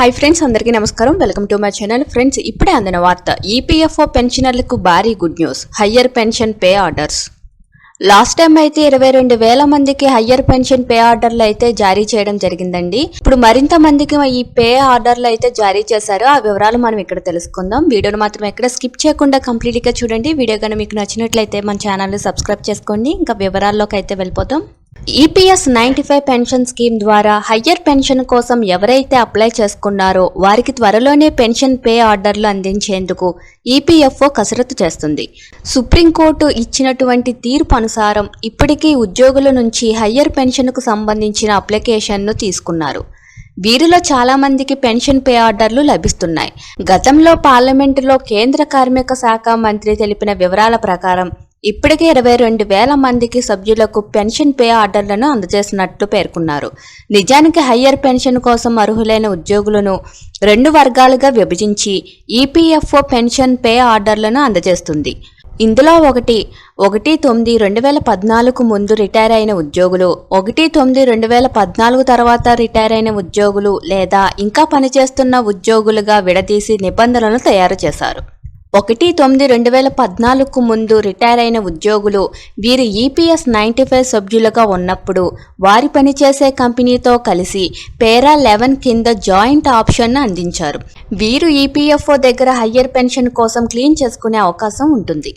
Hi friends అందరికీ నమస్కారం. Welcome to my channel friends ఇప్పుడే అందిన వార్త ఈపీఎఫ్ఓ పెన్షనర్లకు భారీ good news higher pension pay orders last time అయితే ఇరవై రెండు వేల మందికి హయ్యర్ పెన్షన్ పే ఆర్డర్లు అయితే జారీ చేయడం జరిగిందండి. ఇప్పుడు మరింత మందికి ఈ పే ఆర్డర్లు అయితే జారీ చేశారు. ఆ వివరాలు మనం ఇక్కడ తెలుసుకుందాం. వీడియోను మాత్రం ఎక్కడ స్కిప్ చేయకుండా కంప్లీట్గా చూడండి. వీడియో కానీ మీకు నచ్చినట్లయితే మన ఛానల్ సబ్స్క్రైబ్ చేసుకోండి. ఇంకా వివరాల్లోకి అయితే వెళ్ళిపోతాం. EPS ninety five pension scheme ద్వారా హయ్యర్ పెన్షన్ కోసం ఎవరైతే అప్లై చేసుకున్నారో వారికి త్వరలోనే పెన్షన్ పే ఆర్డర్లు అందించేందుకు ఈపీఎఫ్ఓ కసరత్తు చేస్తుంది. సుప్రీంకోర్టు ఇచ్చినటువంటి తీర్పు అనుసారం ఇప్పటికీ ఉద్యోగుల నుంచి హయ్యర్ పెన్షన్కు సంబంధించిన అప్లికేషన్ను తీసుకున్నారు. వీరిలో చాలామందికి పెన్షన్ పే ఆర్డర్లు లభిస్తున్నాయి. గతంలో పార్లమెంటులో కేంద్ర కార్మిక శాఖ మంత్రి తెలిపిన వివరాల ప్రకారం ఇప్పటికే ఇరవై రెండు వేల మందికి సభ్యులకు పెన్షన్ పే ఆర్డర్లను అందజేసినట్లు పేర్కొన్నారు. నిజానికి హయ్యర్ పెన్షన్ కోసం అర్హులైన ఉద్యోగులను రెండు వర్గాలుగా విభజించి ఈపీఎఫ్ఓ పెన్షన్ పే ఆర్డర్లను అందజేస్తుంది. ఇందులో ఒకటి ఒకటి తొమ్మిది రెండు వేల పద్నాలుగు ముందు రిటైర్ అయిన ఉద్యోగులు ఒకటి తొమ్మిది రెండు వేల పద్నాలుగు తర్వాత రిటైర్ అయిన ఉద్యోగులు లేదా ఇంకా పనిచేస్తున్న ఉద్యోగులుగా విడదీసి నిబంధనలను తయారు చేశారు. ఒకటి తొమ్మిది రెండు వేల పద్నాలుగుకు ముందు రిటైర్ అయిన ఉద్యోగులు వీరు ఈపీఎస్ నైంటీ ఫైవ్ సభ్యులుగా ఉన్నప్పుడు వారి పనిచేసే కంపెనీతో కలిసి పేరా లెవెన్ కింద జాయింట్ ఆప్షన్ను అందించారు. వీరు ఈపీఎఫ్ఓ దగ్గర హయ్యర్ పెన్షన్ కోసం క్లీన్ చేసుకునే అవకాశం ఉంటుంది.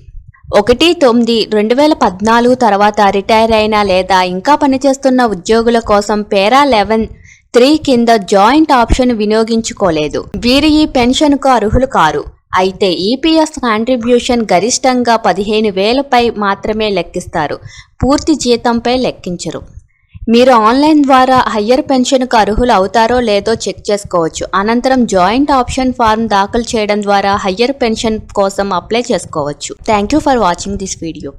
ఒకటి తొమ్మిది రెండు వేల పద్నాలుగు తర్వాత రిటైర్ అయిన లేదా ఇంకా పనిచేస్తున్న ఉద్యోగుల కోసం పేరా లెవెన్ త్రీ కింద జాయింట్ ఆప్షన్ వినియోగించుకోలేదు. వీరు ఈ పెన్షన్కు అర్హులు కారు. అయితే ఈపీఎస్ కాంట్రిబ్యూషన్ గరిష్టంగా పదిహేను వేలపై మాత్రమే లెక్కిస్తారు. పూర్తి జీతంపై లెక్కించరు. మీరు ఆన్లైన్ ద్వారా హయ్యర్ పెన్షన్కు అర్హులు అవుతారో లేదో చెక్ చేసుకోవచ్చు. అనంతరం జాయింట్ ఆప్షన్ ఫార్మ్ దాఖలు చేయడం ద్వారా హయ్యర్ పెన్షన్ కోసం అప్లై చేసుకోవచ్చు. Thank you for watching this video.